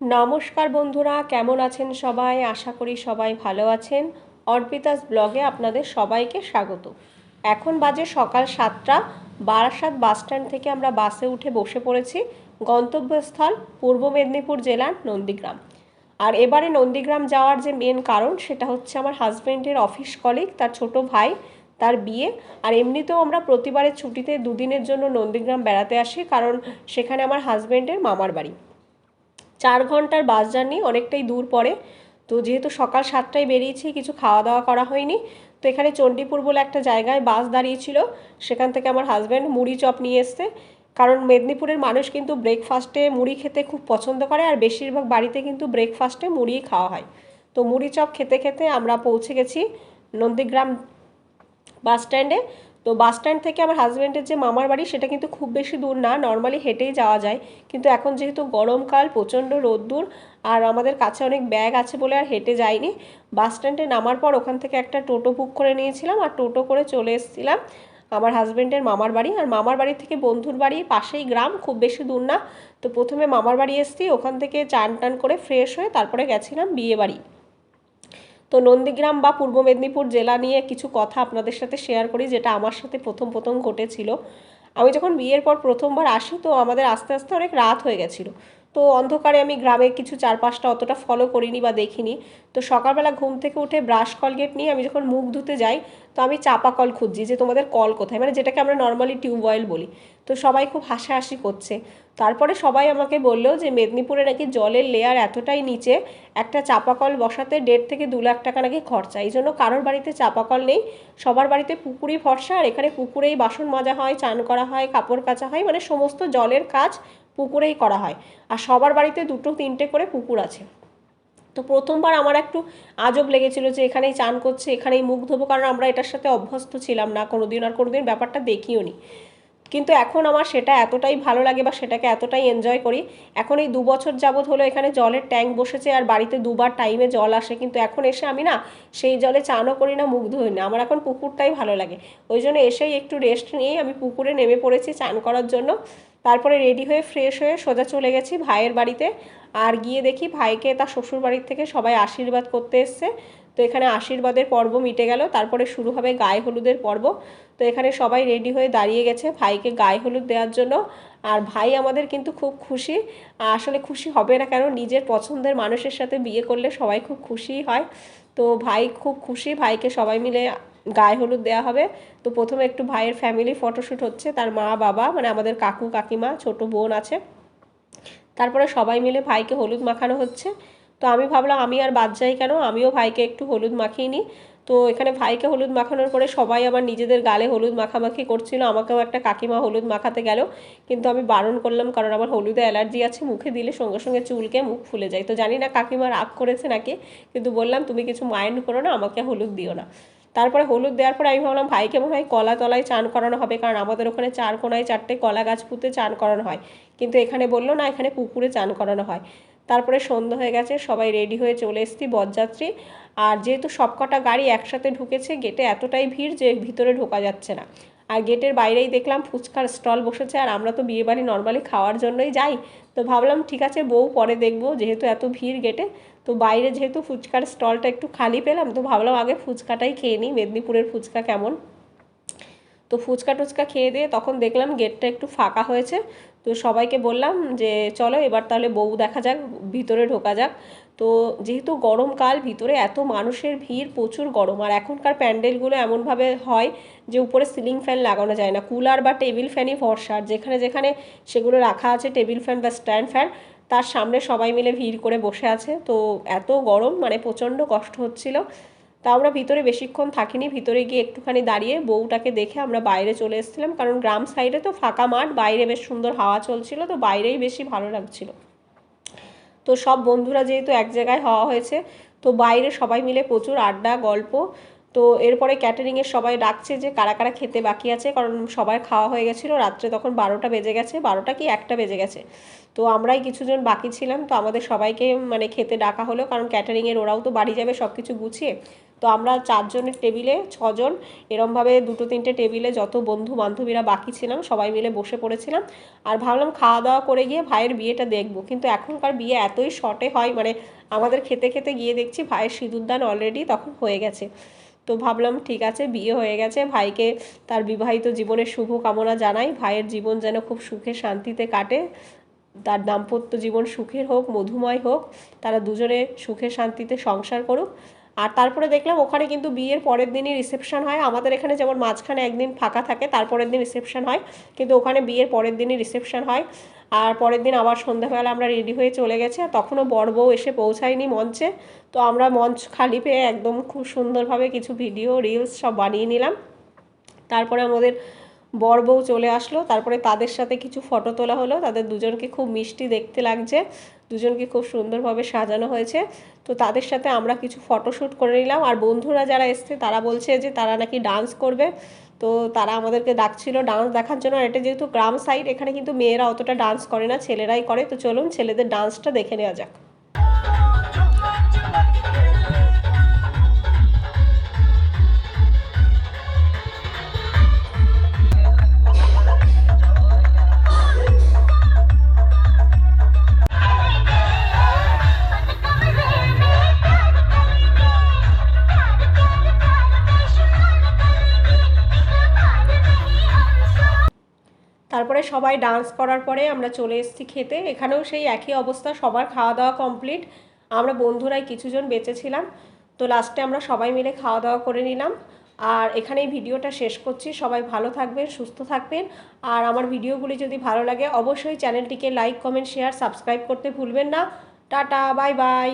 নমস্কার বন্ধুরা, কেমন আছেন সবাই? আশা করি সবাই ভালো আছেন। অর্পিতাস ব্লগে আপনাদের সবাইকে স্বাগত। এখন বাজে সকাল সাতটা। বারাসাত বাসস্ট্যান্ড থেকে আমরা বাসে উঠে বসে পড়েছি। গন্তব্যস্থল পূর্ব মেদিনীপুর জেলার নন্দীগ্রাম। আর এবারে নন্দীগ্রাম যাওয়ার যে মেন কারণ, সেটা হচ্ছে আমার হাজব্যান্ডের অফিস কলিগ তার ছোট ভাই, তার বিয়ে। আর এমনিতেও আমরা প্রতিবারের ছুটিতে দুদিনের জন্য নন্দীগ্রাম বেড়াতে আসি, কারণ সেখানে আমার হাজব্যান্ডের মামার বাড়ি। চার ঘণ্টার বাস জার্নি, অনেকটাই দূর পড়ে তো যেহেতু সকাল সাতটায় বেরিয়েছি, কিছু খাওয়া দাওয়া করা হয়নি। তো এখানে চণ্ডীপুর বলে একটা জায়গায় বাস দাঁড়িয়েছিল। সেখান থেকে আমার হাজব্যান্ড মুড়ি চপ নিয়ে এসছে। কারণ মেদিনীপুরের মানুষ কিন্তু ব্রেকফাস্টে মুড়ি খেতে খুব পছন্দ করে আর বেশিরভাগ বাড়িতে কিন্তু ব্রেকফাস্টে মুড়িই খাওয়া হয়। তো মুড়ি চপ খেতে খেতে আমরা পৌঁছে গেছি নন্দীগ্রাম বাস স্ট্যান্ডে তো বাস স্ট্যান্ড থেকে আমার হাজব্যান্ডের যে মামার বাড়ি, সেটা কিন্তু খুব বেশি দূর না। নর্মালি হেঁটেই যাওয়া যায়। কিন্তু এখন যেহেতু গরমকাল, প্রচণ্ড রোদ্দুর, আর আমাদের কাছে অনেক ব্যাগ আছে বলে আর হেঁটে যাইনি বাস স্ট্যান্ডে নামার পর ওখান থেকে একটা টোটো বুক করে নিয়েছিলাম আর টোটো করে চলে এসেছিলাম আমার হাজব্যান্ডের মামার বাড়ি। আর মামার বাড়ি থেকে বন্ধুর বাড়ি, পাশেই গ্রাম, খুব বেশি দূর না। তো প্রথমে মামার বাড়ি এসেছি, ওখান থেকে চান টান করে ফ্রেশ হয়ে তারপরে গেছিলাম বিয়ে বাড়ি। তো নন্দীগ্রাম বা পূর্ব মেদিনীপুর জেলা নিয়ে কিছু কথা আপনাদের সাথে শেয়ার করি, যেটা আমার সাথে প্রথম প্রথম ঘটেছিল। আমি যখন বিয়ের পর প্রথমবার আসি, তো আমাদের আস্তে আস্তে অনেক রাত হয়ে গেছিল। তো অন্ধকারে আমি গ্রামে কিছু চারপাশটা অতটা ফলো করিনি বা দেখিনি। তো সকালবেলা ঘুম থেকে উঠে ব্রাশ কলগেট নিয়ে আমি যখন মুখ ধুতে যাই, তো আমি চাপা কল খুঁজছি যে তোমাদের কল কোথায়? মানে যেটাকে আমরা নর্মালি টিউবওয়েল বলি। তো সবাই খুব হাসাহাসি করছে। তারপরে সবাই আমাকে বলল যে মেদিনীপুরে নাকি জলের লেয়ার এতটাই নিচে, একটা চাপা কল বসাতে দেড় থেকে দু লাখ টাকা নাকি খরচা। এই জন্য কারোর বাড়িতে চাপা কল নেই, সবার বাড়িতে পুকুরই ভরসা, আর এখানে পুকুরেই বাসন মাজা হয়, চান করা হয়, কাপড় কাচা হয় মানে সমস্ত জলের কাজ পুকুরেই করা হয়। আর সবার বাড়িতে দুটো তিনটে করে পুকুর আছে। তো প্রথমবার আমার একটু আজব লেগেছিল যে এখানেই চান করছে, এখানেই মুখ ধোবো, কারণ আমরা এটার সাথে অভ্যস্ত ছিলাম না। কোনোদিন আর কোনোদিন ব্যাপারটা দেখিও নি কিন্তু এখন আমার সেটা এতটাই ভালো লাগে বা সেটাকে এতটাই এনজয় করি, এখন এই দু বছর যাবৎ হলো এখানে জলের ট্যাঙ্ক বসেছে আর বাড়িতে দুবার টাইমে জল আসে, কিন্তু এখন এসে আমি না সেই জলে চানও করি না মুখ ধুই না। আমার এখন পুকুরটাই ভালো লাগে। ওই জন্য এসেই একটু রেস্ট নিয়েই আমি পুকুরে নেমে পড়েছি চান করার জন্য। তারপরে রেডি হয়ে ফ্রেশ হয়ে সোজা চলে গেছি ভাইয়ের বাড়িতে। আর গিয়ে দেখি ভাইকে তার শ্বশুর বাড়ির থেকে সবাই আশীর্বাদ করতে এসছে। তো এখানে আশীর্বাদের পর্ব মিটে গেল। তারপরে শুরু হবে গায়ে হলুদের পর্ব। তো এখানে সবাই রেডি হয়ে দাঁড়িয়ে গেছে ভাইকে গায়ে হলুদ দেওয়ার জন্য। আর ভাই আমাদের কিন্তু খুব খুশি। আসলে খুশি হবে না কেন, নিজের পছন্দের মানুষের সাথে বিয়ে করলে সবাই খুব খুশি হয়। তো ভাই খুব খুশি, ভাইকে সবাই মিলে গায়ে হলুদ দেওয়া হবে। তো প্রথমে একটু ভাইয়ের ফ্যামিলি ফটোশ্যুট হচ্ছে, তার মা, বাবা মানে আমাদের কাকু, কাকিমা, ছোট বোন আছে। তারপরে সবাই মিলে ভাইকে হলুদ মাখানো হচ্ছে। তো আমি ভাবলাম, আমি আর বাদ যাই কেন? আমিও ভাইকে একটু হলুদ মাখিয়ে নিই। তো এখানে ভাইকে হলুদ মাখানোর পরে সবাই আমার নিজেদের গালে হলুদ মাখামাখি করছিল। আমাকেও একটা কাকিমা হলুদ মাখাতে গেল। কিন্তু আমি বারণ করলাম, কারণ আমার হলুদে অ্যালার্জি আছে, মুখে দিলে সঙ্গে সঙ্গে চুলকে মুখ ফুলে যায়। তো জানি না কাকিমা রাগ করেছে নাকি, কিন্তু বললাম, তুমি কিছু মাইন্ড করো না, আমাকে হলুদ দিও না। তারপরে হলুদ দেওয়ার পরে আমি ভাবলাম, ভাইকে মনে হয় কলা তলায় চান করানো হবে, কারণ আমাদের ওখানে চার কোনায় চারটে কলা গাছ পুঁতে চান করানো হয়। কিন্তু এখানে বলল, না, এখানে পুকুরে চান করানো হয়। তারপরে সন্ধ্যা হয়ে গেছে, সবাই রেডি হয়ে চলে এসেছি বরযাত্রী আর যেহেতু সবকটা গাড়ি একসাথে ঢুকেছে, গেটে এতটাই ভিড় যে ভিতরে ঢোকা যাচ্ছে না। আর গেটের বাইরেই দেখলাম ফুচকার স্টল বসেছে আর আমরা তো বিয়েবাড়ি নর্মালি খাওয়ার জন্যই যাই। তো ভাবলাম, ঠিক আছে, বউ পরে দেখব, যেহেতু এত ভিড় গেটে। তো বাইরে যেহেতু ফুচকার স্টলটা একটু খালি পেলাম, তো ভাবলাম আগে ফুচকাটাই খেয়ে নিই, মেদিনীপুরের ফুচকা কেমন? তো ফুচকা টুচকা খেয়ে দিয়ে তখন দেখলাম গেটটা একটু ফাঁকা হয়েছে। তো সবাইকে বললাম যে, চলো এবার তাহলে বউ দেখা যাক, ভিতরে ঢোকা যাক। তো যেহেতু গরমকাল ভিতরে এত মানুষের ভিড় প্রচুর গরম, আর এখনকার প্যান্ডেলগুলো এমনভাবে হয় যে উপরে সিলিং ফ্যান লাগানো যায় না, কুলার বা টেবিল ফ্যানই ভরসা যেখানে যেখানে সেগুলো রাখা আছে, টেবিল ফ্যান বা স্ট্যান্ড ফ্যান, তার সামনে সবাই মিলে ভিড় করে বসে আছে। তো এত গরম মানে প্রচণ্ড কষ্ট হচ্ছিল। তা আমরা ভিতরে বেশিক্ষণ থাকিনি, ভিতরে গিয়ে একটুখানি দাঁড়িয়ে বউটাকে দেখে আমরা বাইরে চলে এসেছিলাম, কারণ গ্রাম সাইডে তো ফাঁকা মাঠ, বাইরে বেশ সুন্দর হাওয়া চলছিল, তো বাইরেই বেশি ভালো লাগছিল। তো সব বন্ধুরা যেহেতু এক জায়গায় হওয়া হয়েছে, তো বাইরে সবাই মিলে প্রচুর আড্ডা, গল্প তো এরপরে ক্যাটারিংয়ের সবাই ডাকছে যে কারা কারা খেতে বাকি আছে, কারণ সবার খাওয়া হয়ে গেছিল, রাত্রে তখন বারোটা বেজে গেছে, বারোটা কি একটা বেজে গেছে। তো আমরাই কিছুজন বাকি ছিলাম, তো আমাদের সবাইকে মানে খেতে ডাকা হলো, কারণ ক্যাটারিংয়ের ওরাও তো বাড়ি যাবে সব কিছু গুছিয়ে। তো আমরা চারজনের টেবিলে ছজন, এরমভাবে দুটো তিনটে টেবিলে যত বন্ধু বান্ধবীরা বাকি ছিলাম, সবাই মিলে বসে পড়েছিলাম। আর ভাবলাম খাওয়া দাওয়া করে গিয়ে ভাইয়ের বিয়েটা দেখব, কিন্তু এখনকার বিয়ে এতই শর্টে হয় মানে আমাদের খেতে খেতে গিয়ে দেখছি ভাইয়ের সিঁদুরদান অলরেডি তখন হয়ে গেছে। তো ভাবলাম, ঠিক আছে, বিয়ে হয়ে গেছে। ভাইকে তার বিবাহিত জীবনের শুভ কামনা জানাই। ভাইয়ের জীবন যেন খুব সুখে শান্তিতে কাটে। তার দাম্পত্য জীবন সুখের হোক, মধুময় হোক। তারা দুজনে সুখে শান্তিতে সংসার করুক। আর তারপরে দেখলাম ওখানে কিন্তু বিয়ের পরের দিনই রিসেপশন হয়। আমাদের এখানে যেমন মাঝখানে একদিন ফাঁকা থাকে, তারপরের দিন রিসেপশন হয়। কিন্তু ওখানে বিয়ের পরের দিনই রিসেপশন হয়। আর পরের দিন আবার সন্ধ্যাবেলা আমরা রেডি হয়ে চলে গেছে। আর তখনও বর বউ এসে পৌঁছায়নি মঞ্চে। তো আমরা মঞ্চ খালি পেয়ে একদম খুব সুন্দরভাবে কিছু ভিডিও রিলস সব বানিয়ে নিলাম। তারপরে আমাদের বর বউ চলে আসলো, তারপরে তাদের সাথে কিছু ফটো তোলা হলো। তাদের দুজনকে খুব মিষ্টি দেখতে লাগছে, দুজনকে খুব সুন্দরভাবে সাজানো হয়েছে। তো তাদের সাথে আমরা কিছু ফটোশ্যুট করে নিলাম। আর বন্ধুরা যারা এসছে, তারা বলছে যে তারা নাকি ডান্স করবে। তো তারা আমাদেরকে ডাকছিল ডান্স দেখার জন্য। আর এটা যেহেতু গ্রাম সাইড এখানে কিন্তু মেয়েরা অতটা ডান্স করে না, ছেলেরাই করে। তো চলুন ছেলেদের ডান্সটা দেখে নেওয়া যাক। তারপরে সবাই ডান্স করার পরে আমরা চলে এসেছি খেতে। এখানেও সেই একই অবস্থা, সবার খাওয়া দাওয়া কমপ্লিট আমরা বন্ধুরাই কিছুজন বেঁচেছিলাম তো লাস্টে আমরা সবাই মিলে খাওয়া দাওয়া করে নিলাম। আর এখানেই ভিডিওটা শেষ করছি। সবাই ভালো থাকবেন, সুস্থ থাকবেন। আর আমার ভিডিওগুলি যদি ভালো লাগে, অবশ্যই চ্যানেলটিকে লাইক কমেন্ট শেয়ার সাবস্ক্রাইব করতে ভুলবেন না। Tata bye bye